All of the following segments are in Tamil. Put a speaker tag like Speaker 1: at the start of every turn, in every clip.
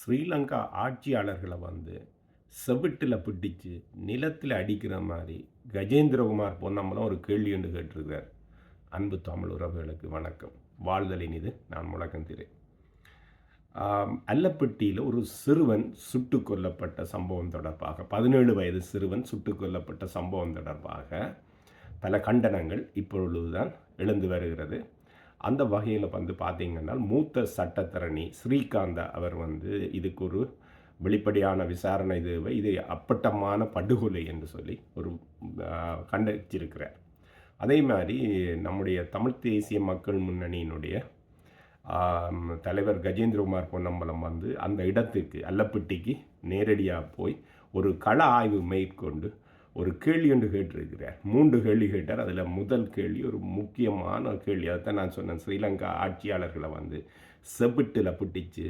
Speaker 1: ஸ்ரீலங்கா ஆட்சியாளர்களை வந்து செவிட்டில் பிடிச்சு நிலத்தில் அடிக்கிற மாதிரி கஜேந்திரகுமார் பொன்னம்பலம் ஒரு கேள்வி என்று கேட்டிருக்கிறார். அன்பு தமிழ் உறவுகளுக்கு வணக்கம். வாழ்தலின் இது நான் முழக்கம் திரு அல்லப்பட்டியில் ஒரு சிறுவன் சுட்டு கொல்லப்பட்ட சம்பவம் தொடர்பாக பதினேழு வயது சிறுவன் சுட்டு கொல்லப்பட்ட சம்பவம் தொடர்பாக பல கண்டனங்கள் இப்பொழுதுதான் எழுந்து வருகிறது. அந்த வகையில் வந்து பார்த்திங்கன்னா மூத்த சட்டத்தரணி ஸ்ரீகாந்த அவர் வந்து இதுக்கு ஒரு வெளிப்படையான விசாரணை இதுவை இது அப்பட்டமான படுகொலை என்று சொல்லி ஒரு கண்டிச்சிருக்கிறார் அதே மாதிரி நம்முடைய தமிழ் தேசிய மக்கள் முன்னணியினுடைய தலைவர் கஜேந்திரகுமார் பொன்னம்பலம் வந்து அந்த இடத்துக்கு அல்லப்பட்டிக்கு நேரடியாக போய் ஒரு கள ஆய்வு மேற்கொண்டு ஒரு கேள்வி ஒன்று கேட்டிருக்கிறார். மூன்று கேள்வி கேட்டார். அதில் முதல் கேள்வி ஒரு முக்கியமான கேள்வி. அதை தான் நான் சொன்னேன். ஸ்ரீலங்கா ஆட்சியாளர்களை வந்து செப்பிட்டில் பிடிச்சு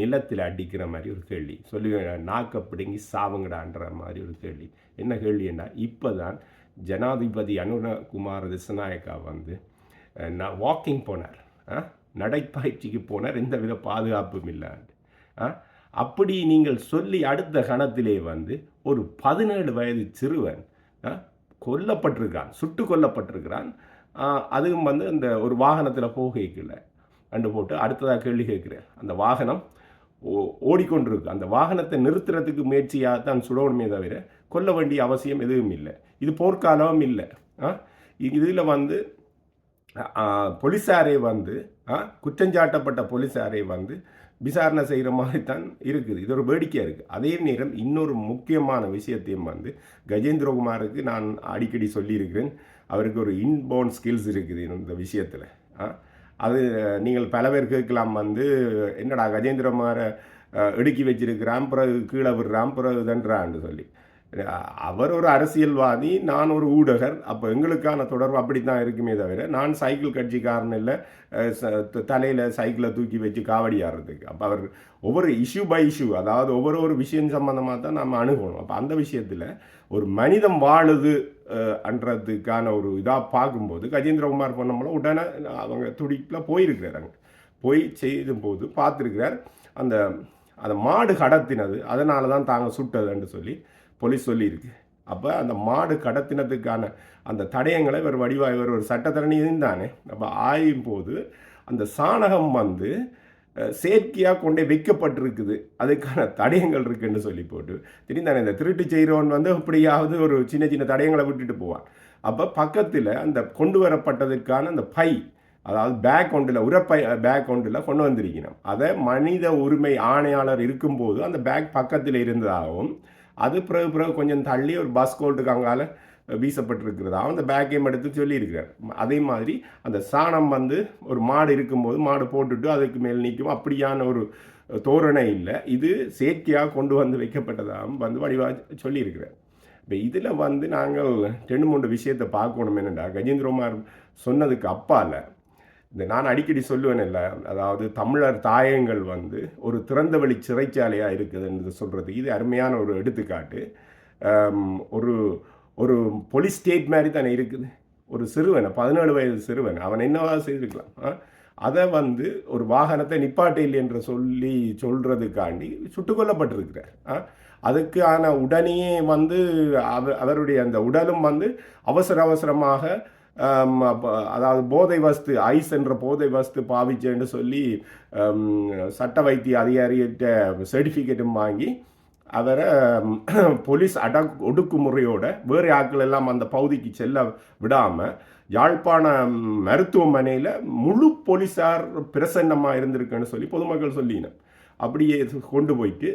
Speaker 1: நிலத்தில் அடிக்கிற மாதிரி ஒரு கேள்வி. சொல்லி நாக்க பிடுங்கி சாவுங்கடான்ற மாதிரி ஒரு கேள்வி. என்ன கேள்வின்னா இப்போ தான் ஜனாதிபதி அனுரகுமார் திசநாயக்கா வந்து நான் வாக்கிங் போனார். நடைப்பயிற்சிக்கு போனார். எந்த வித பாதுகாப்பும் இல்லாண்டு. அப்படி நீங்கள் சொல்லி அடுத்த கணத்திலே வந்து ஒரு பதினேழு வயது சிறுவன் கொல்லப்பட்டிருக்கான் சுட்டு கொல்லப்பட்டிருக்கிறான். அதுவும் வந்து இந்த ஒரு வாகனத்தில் போகைக்குள்ள. கண்டு போட்டு அடுத்ததாக கேள்வி கேட்குறேன். அந்த வாகனம் ஓ ஓடிக்கொண்டிருக்கு. அந்த வாகனத்தை நிறுத்துறதுக்கு முயற்சியாக தான் சுடணுமே தவிர கொல்ல வேண்டிய அவசியம் எதுவும் இல்லை. இது போர்க்காலமும் இல்லை. இதில் வந்து போலீஸாரே வந்து குற்றஞ்சாட்டப்பட்ட போலீஸாரே வந்து விசாரணை செய்கிற மாதிரி தான் இருக்குது. இது ஒரு வேடிக்கையாக இருக்குது அதே நேரம் இன்னொரு முக்கியமான விஷயத்தையும் வந்து கஜேந்திரகுமாருக்கு நான் அடிக்கடி சொல்லியிருக்கிறேன். அவருக்கு ஒரு இன்போன் ஸ்கில்ஸ் இருக்குது இந்த விஷயத்தில். அது நீங்கள் பல பேர் கேட்கலாம் வந்து என்னடா கஜேந்திரகுமாரை இடுக்கி வச்சிருக்கிறான் பிறகு கீழே விடுறான் பிறகு தன்றான்னு சொல்லி. அவர் ஒரு அரசியல்வாதி நான் ஒரு ஊடகர் அப்போ எங்களுக்கான தொடர்பு அப்படி தான் இருக்குமே தவிர நான் சைக்கிள் கட்சிக்காரன் இல்லை தலையில் சைக்கிளை தூக்கி வச்சு காவடி ஆடுறதுக்கு. அப்போ அவர் ஒவ்வொரு இஷ்யூ பை இஷ்யூ அதாவது ஒவ்வொரு ஒரு விஷயம் சம்மந்தமாக தான் நம்ம அணுகணும். அப்போ அந்த விஷயத்தில் ஒரு மனிதம் வாழுது அன்றதுக்கான ஒரு இதாக பார்க்கும்போது கஜேந்திரகுமார் பொன்னம்பலம் உடனே அவங்க துடிப்பில் போயிருக்கிறாங்க போய் செய்யும் போது பார்த்துருக்கிறார் அந்த அந்த மாடு கடத்தினது அதனால தான் தாங்க சுட்டதுன்னு சொல்லி போலீஸ் சொல்லியிருக்கு. அப்போ அந்த மாடு கடத்தினதுக்கான அந்த தடயங்களை இவர் வடிவாய் இவர் ஒரு சட்டத்தரணியும் தானே. அப்போ ஆயும் போது அந்த சாணகம் வந்து செயற்கையாக கொண்டே வைக்கப்பட்டிருக்குது. அதுக்கான தடயங்கள் இருக்குன்னு சொல்லி போட்டு தெரிந்தானே இந்த திருட்டு செய்கிறவன் வந்து அப்படியாவது ஒரு சின்ன சின்ன தடயங்களை விட்டுட்டு போவான். அப்போ பக்கத்தில் அந்த கொண்டு வரப்பட்டதற்கான அந்த பை அதாவது பேக் ஒன்றில் உரப்பை பேக் ஒன்றில் கொண்டு வந்திருக்கணும். அதை மனித உரிமை ஆணையாளர் இருக்கும்போது அந்த பேக் பக்கத்தில் இருந்ததாகவும் அது பிறகு பிறகு கொஞ்சம் தள்ளி ஒரு பஸ் கோல்ட்டுக்கு அங்கால வீசப்பட்டிருக்கிறதா. அந்த பேக்கையும் எடுத்து சொல்லியிருக்கிறார். அதே மாதிரி அந்த சாணம் வந்து ஒரு மாடு இருக்கும்போது மாடு போட்டுட்டு அதுக்கு மேல் நிற்கும். அப்படியான ஒரு தோரணை இல்லை. இது செயற்கையாக கொண்டு வந்து வைக்கப்பட்டதாகவும் வந்து வடிவாக சொல்லியிருக்கிறார். இப்போ இதில் வந்து நாங்கள் ரெண்டு மூன்று விஷயத்தை பார்க்கணும். என்னென்னா கஜேந்திரகுமார் சொன்னதுக்கு அப்பால் இந்த நான் அடிக்கடி சொல்லுவேன் இல்லை அதாவது தமிழர் தாயங்கள் வந்து ஒரு திறந்தவெளி சிறைச்சாலையாக இருக்குதுன்னு சொல்கிறது இது அருமையான ஒரு எடுத்துக்காட்டு. ஒரு ஒரு போலீஸ் ஸ்டேட் மாதிரி தானே இருக்குது. ஒரு சிறுவனை பதினேழு வயது சிறுவன் அவன் என்னவா செய்திருக்கலாம் அதை வந்து ஒரு வாகனத்தை நிப்பாட்டையில் என்று சொல்லி சொல்கிறதுக்காண்டி சுட்டு கொல்லப்பட்டிருக்கிறார் அதுக்கான உடனே வந்து அவருடைய அந்த உடலும் வந்து அவசர அவசரமாக அதாவது போதை வஸ்து ஐஸ் என்ற போதை வஸ்து பாவிச்சேன்னு சொல்லி சட்ட வைத்திய அதிகாரிகிட்ட சர்டிஃபிகேட்டும் வாங்கி அவரை போலீஸ் அட ஒடுக்குமுறையோட வேறு ஆட்கள் எல்லாம் அந்த பகுதிக்கு செல்ல விடாமல் யாழ்ப்பாண மருத்துவமனையில் முழு போலீஸார் பிரசன்னமாக இருந்திருக்குன்னு சொல்லி பொதுமக்கள் சொல்லினேன் அப்படியே கொண்டு போயிட்டு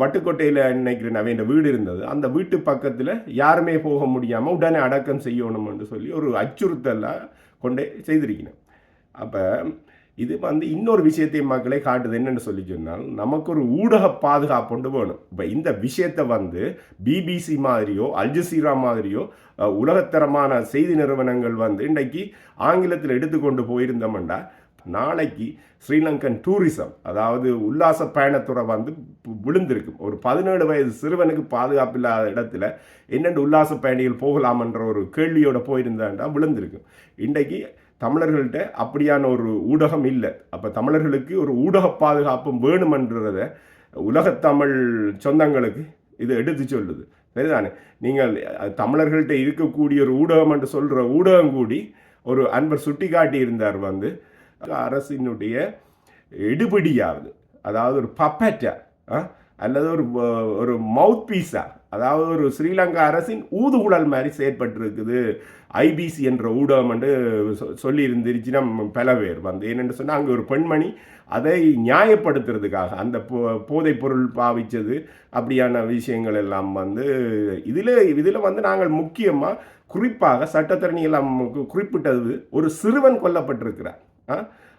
Speaker 1: பட்டுக்கோட்டையில் நினைக்கிற நவீன வீடு இருந்தது. அந்த வீட்டு பக்கத்தில் யாருமே போக முடியாமல் உடனே அடக்கம் செய்யணும்னு சொல்லி ஒரு அச்சுறுத்தலாக கொண்டே செய்திருக்கணும் அப்போ இது வந்து இன்னொரு விஷயத்தையும் மக்களே காட்டுது என்னென்னு சொல்லி சொன்னால் நமக்கு ஒரு ஊடக பாதுகாப்பு வேணும். இப்போ இந்த விஷயத்தை வந்து பிபிசி மாதிரியோ அல்ஜசீரா மாதிரியோ உலகத்தரமான செய்தி நிறுவனங்கள் வந்து இன்றைக்கு ஆங்கிலத்தில் எடுத்துக்கொண்டு போயிருந்தோம்னா நாளைக்கு ஸ்ரீலங்கன் டூரிசம் அதாவது உல்லாச பயணத்துறை வந்து விழுந்திருக்கும் ஒரு பதினேழு வயது சிறுவனுக்கு பாதுகாப்பு இல்லாத இடத்துல என்னென்ன உல்லாச பயணிகள் போகலாம்ன்ற ஒரு கேள்வியோட போயிருந்தாண்டா விழுந்திருக்கும் இன்றைக்கு தமிழர்கள்ட்ட அப்படியான ஒரு ஊடகம் இல்லை. அப்போ தமிழர்களுக்கு ஒரு ஊடக பாதுகாப்பும் வேணுமன்றத உலகத்தமிழ் சொந்தங்களுக்கு இது எடுத்து சொல்லுது. சரிதானே? நீங்கள் தமிழர்கள்ட்ட இருக்கக்கூடிய ஒரு ஊடகம் என்று சொல்கிற ஊடகம் கூடி ஒரு அன்பர் சுட்டி காட்டி இருந்தார் வந்து அரசினுடைய எடுபடியாவது அதாவது ஒரு பப்பட்டா அல்லது ஒரு ஒரு மவுத் பீஸா அதாவது ஒரு ஸ்ரீலங்கா அரசின் ஊதுகுழல் மாதிரி செயற்பட்டிருக்குது. ஐபிசி என்ற ஊடகம் என்று சொ- சொல்லி பல பேர் வந்து. என்னென்னு சொன்னால் அங்கே ஒரு பெண்மணி அதை நியாயப்படுத்துறதுக்காக அந்த போ போதைப் பொருள் பாவித்தது அப்படியான விஷயங்கள் எல்லாம் வந்து இதில் இதில் வந்து நாங்கள் முக்கியமாக குறிப்பாக சட்டத்தரணி எல்லாம் குறிப்பிட்டது ஒரு சிறுவன் கொல்லப்பட்டிருக்கிறார்.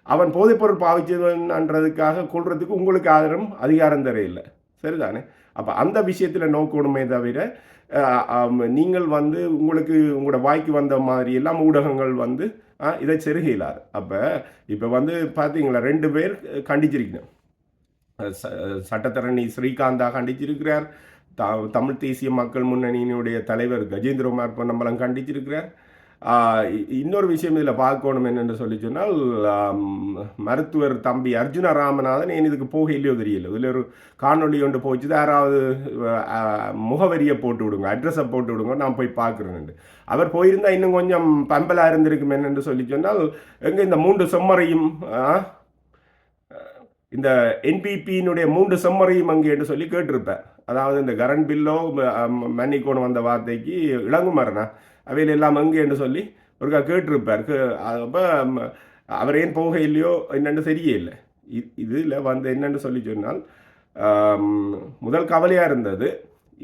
Speaker 1: அவன் போதைப்பொருள் பாவிச்சதுன்றதுக்காக கொள்றதுக்கு உங்களுக்கு ஆதரவும் அதிகாரம் தரையில்லை சரிதானே? அப்போ அந்த விஷயத்தில் நோக்கணுமே தவிர நீங்கள் வந்து உங்களுக்கு உங்களோட வாய்க்கு வந்த மாதிரி எல்லாம் ஊடகங்கள் வந்து ஆ, இதை செருகையிலாது. அப்போ இப்போ வந்து பார்த்தீங்களா ரெண்டு பேர் கண்டிச்சிருக்கணும். ச- சட்டத்தரணி ஸ்ரீகாந்தா கண்டிச்சிருக்கிறார். த தமிழ் தேசிய மக்கள் முன்னணியினுடைய தலைவர் கஜேந்திரகுமார் பொன்னம்பலம் கண்டிச்சிருக்கிறார். இன்னொரு விஷயம் இதில் பார்க்கணும் என்னென்னு சொல்லி சொன்னால் மருத்துவர் தம்பி அர்ஜுன ராமநாதன் ஏன் இதுக்கு போக இல்லையோ தெரியல. இதில் ஒரு காணொளி ஒன்று போச்சு. யாராவது முகவரியை போட்டு விடுங்க அட்ரஸை போட்டு விடுங்க நான் போய் பார்க்குறேன் அவர் போயிருந்தால் இன்னும் கொஞ்சம் பம்பலாக இருந்திருக்கும் என்னென்று சொல்லி சொன்னால் எங்கே இந்த மூன்று செம்மறையும் இந்த என்பிபியினுடைய மூன்று செம்மறையும் அங்கே என்று சொல்லி கேட்டிருப்பேன். அதாவது இந்த கரண்ட் பில்லோ மன்னிக்கோணம் வந்த வார்த்தைக்கு இளங்குமரனா? அவையில் எல்லாம் அங்கே என்று சொல்லி ஒருக்கா கேட்டிருப்பார். அப்போ அவர் ஏன் போக இல்லையோ என்னென்னு சரியே இல்லை. இதில் வந்து என்னென்னு சொல்லி சொன்னால் முதல் கவலையாக இருந்தது.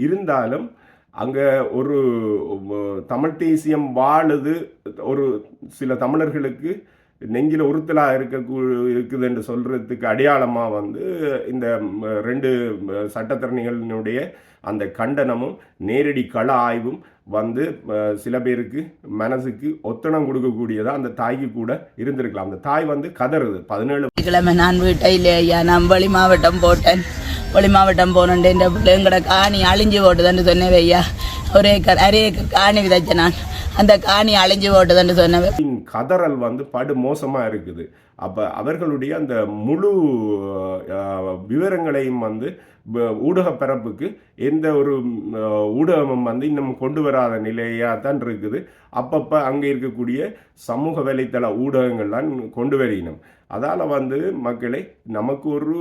Speaker 1: இருந்தாலும் அங்கே ஒரு தமிழ் தேசியம் வாழுது ஒரு சில தமிழர்களுக்கு நெஞ்சில் உறுத்தலாக இருக்க இருக்குது என்று சொல்கிறதுக்கு அடையாளமாக வந்து இந்த ரெண்டு ம், சட்டத்தரணிகளினுடைய அந்த கண்டனமும் நேரடி கள ஆய்வும் வந்து சில பேருக்கு மனசுக்கு ஒத்தனம் கொடுக்கக்கூடியதாக அந்த தாய்க்கு கூட இருந்திருக்கலாம். அந்த தாய் வந்து கதறுது பதினேழு
Speaker 2: கிழமை நான் வீட்டை இல்லையா நான் வெளி மாவட்டம் போட்டேன். வெளி மாவட்டம் போனேன் என் பிள்ளைங்கட காணி அழிஞ்சு போட்டுதுன்னு சொன்னேன் ஐயா. ஒரு ஏக்கர் அரை ஏக்கர் காணி விதைச்ச நான். அந்த காணி அழிஞ்சு ஓட்டுதுன்னு சொன்னேன்
Speaker 1: கதறல் வந்து படு மோசமாக இருக்குது. அப்போ அவர்களுடைய அந்த முழு விவரங்களையும் வந்து ஊடக பரப்புக்கு எந்த ஒரு ஊடகமும் வந்து இன்னும் கொண்டு வராத நிலையாக தான் இருக்குது. அப்பப்போ அங்கே இருக்கக்கூடிய சமூக வலைத்தள ஊடகங்கள்லாம் கொண்டு வரையினும் அதால் வந்து மக்களை நமக்கு ஒரு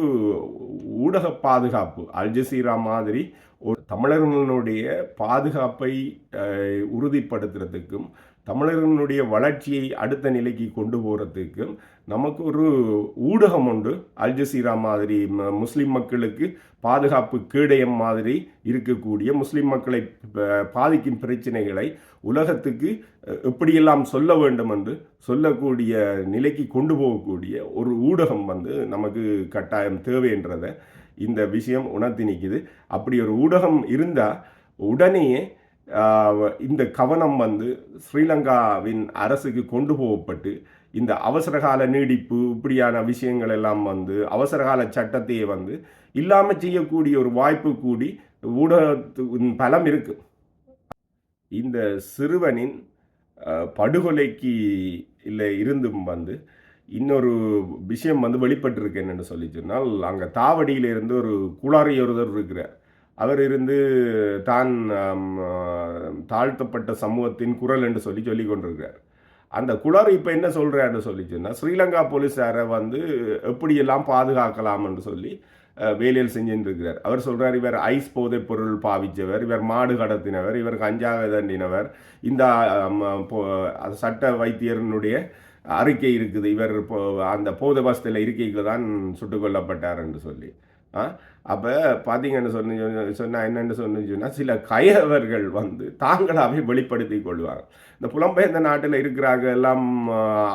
Speaker 1: ஊடக பாதுகாப்பு அல்ஜசீரா மாதிரி தமிழர்களுடைய பாதுகாப்பை உறுதிப்படுத்துறதுக்கும் தமிழர்களுடைய வளர்ச்சியை அடுத்த நிலைக்கு கொண்டு போகிறதுக்கும் நமக்கு ஒரு ஊடகம் உண்டு. அல் ஜசீரா மாதிரி முஸ்லீம் மக்களுக்கு பாதுகாப்பு கேடயம் மாதிரி இருக்கக்கூடிய முஸ்லீம் மக்களை பாதிக்கும் பிரச்சனைகளை உலகத்துக்கு எப்படியெல்லாம் சொல்ல வேண்டும் என்று சொல்லக்கூடிய நிலைக்கு கொண்டு போகக்கூடிய ஒரு ஊடகம் வந்து நமக்கு கட்டாயம் தேவைன்றதை இந்த விஷயம் உணர்த்தி நிற்கிது அப்படி ஒரு ஊடகம் இருந்தால் உடனேயே இந்த கவனம் வந்து ஸ்ரீலங்காவின் அரசுக்கு கொண்டு போகப்பட்டு இந்த அவசரகால நீடிப்பு இப்படியான விஷயங்கள் எல்லாம் வந்து அவசரகால சட்டத்தையே வந்து இல்லாமல் செய்யக்கூடிய ஒரு வாய்ப்பு கூடி ஊடகத்தின் பலம் இருக்கு. இந்த சிறுவனின் படுகொலைக்கு இல்லை இருந்தும் வந்து இன்னொரு விஷயம் வந்து வெளிப்பட்டிருக்கு என்னென்னு சொல்லி சொன்னால் அங்கே தாவடியில் இருந்து ஒரு குளாரியொருவர் இருக்கிறார். அவர் இருந்து தான் தாழ்த்தப்பட்ட சமூகத்தின் குரல் என்று சொல்லி சொல்லி கொண்டிருக்கிறார். அந்த குளர் இப்போ என்ன சொல்கிறாருன்னு சொல்லி சொன்னால் ஸ்ரீலங்கா போலீஸாரை வந்து எப்படியெல்லாம் பாதுகாக்கலாம் என்று சொல்லி வேலையில் செஞ்சுருக்கிறார் அவர் சொல்கிறார் இவர் ஐஸ் போதைப் பொருள் பாவிச்சவர் இவர் மாடு கடத்தினவர் இவர் கஞ்சாவை தண்டினவர் இந்த சட்ட வைத்தியரனுடைய அறிக்கை இருக்குது. இவர் இப்போ அந்த போதை இருக்கைகளை இருக்கைக்கு தான் சுட்டு கொல்லப்பட்டார் என்று சொல்லி. ஆ? அப்போ பார்த்தீங்கன்னு சொன்ன சொன்னால் என்னென்னு சொன்னா சில கயவர்கள் வந்து தாங்களாகவே வெளிப்படுத்தி கொள்வாங்க. இந்த புலம்பெயர்ந்த நாட்டில் இருக்கிறார்கள் எல்லாம்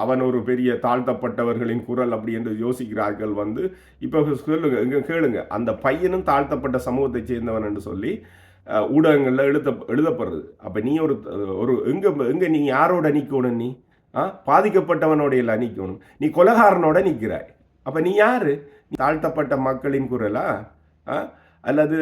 Speaker 1: அவன் ஒரு பெரிய தாழ்த்தப்பட்டவர்களின் குரல் அப்படி என்று யோசிக்கிறார்கள் வந்து இப்போ சொல்லுங்க இங்கே கேளுங்க. அந்த பையனும் தாழ்த்தப்பட்ட சமூகத்தை சேர்ந்தவன் என்று சொல்லி ஊடகங்களில் எழுத எழுதப்படுறது. அப்போ நீ ஒரு ஒரு எங்கே எங்கே நீ யாரோட நிற்கணும் நீ? பாதிக்கப்பட்டவனோட எல்லாம் நிற்கணும் நீ கொலகாரனோட நிற்கிறாய் அப்போ நீ யார்? நீ தாழ்த்தப்பட்ட மக்களின் குரலா? ஆ? அல்லது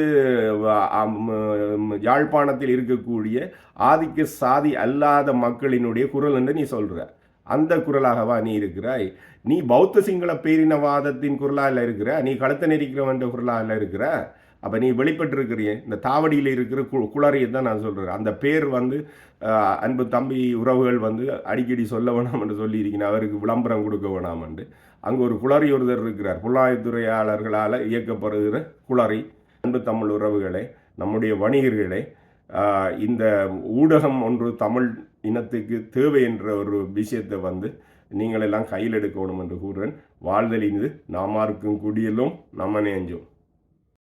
Speaker 1: யாழ்ப்பாணத்தில் இருக்கக்கூடிய ஆதிக்க சாதி அல்லாத மக்களினுடைய குரல் என்று நீ சொல்கிற அந்த குரலாகவா நீ இருக்கிறாய்? நீ பௌத்த சிங்கள பேரினவாதத்தின் குரலாக இருக்கிற? நீ களத்தை நெறிக்கிறவன் குரலாக இருக்கிற? அப்போ நீ வெளிப்பட்டிருக்கிறீ இந்த தாவடியில் இருக்கிற கு குளறியை தான் நான் சொல்கிறேன் அந்த பேர் வந்து அன்பு தம்பி உறவுகள் வந்து அடிக்கடி சொல்ல வேணாம் என்று அவருக்கு விளம்பரம் கொடுக்க வேணாம் என்று. அங்கே ஒரு குளறி ஒருத்தர் இருக்கிறார். புல்லாயத்துறையாளர்களால் இயக்கப்படுகிற குளறி அன்பு தமிழ் உறவுகளே நம்முடைய வணிகர்களே இந்த ஊடகம் ஒன்று தமிழ் இனத்துக்கு தேவை என்ற ஒரு விஷயத்தை வந்து நீங்களெல்லாம் கையில் எடுக்கணும் என்று கூறுறேன் வாழ்தலிந்து நாமாருக்கும் குடியலும் நம்ம நேஞ்சோம்.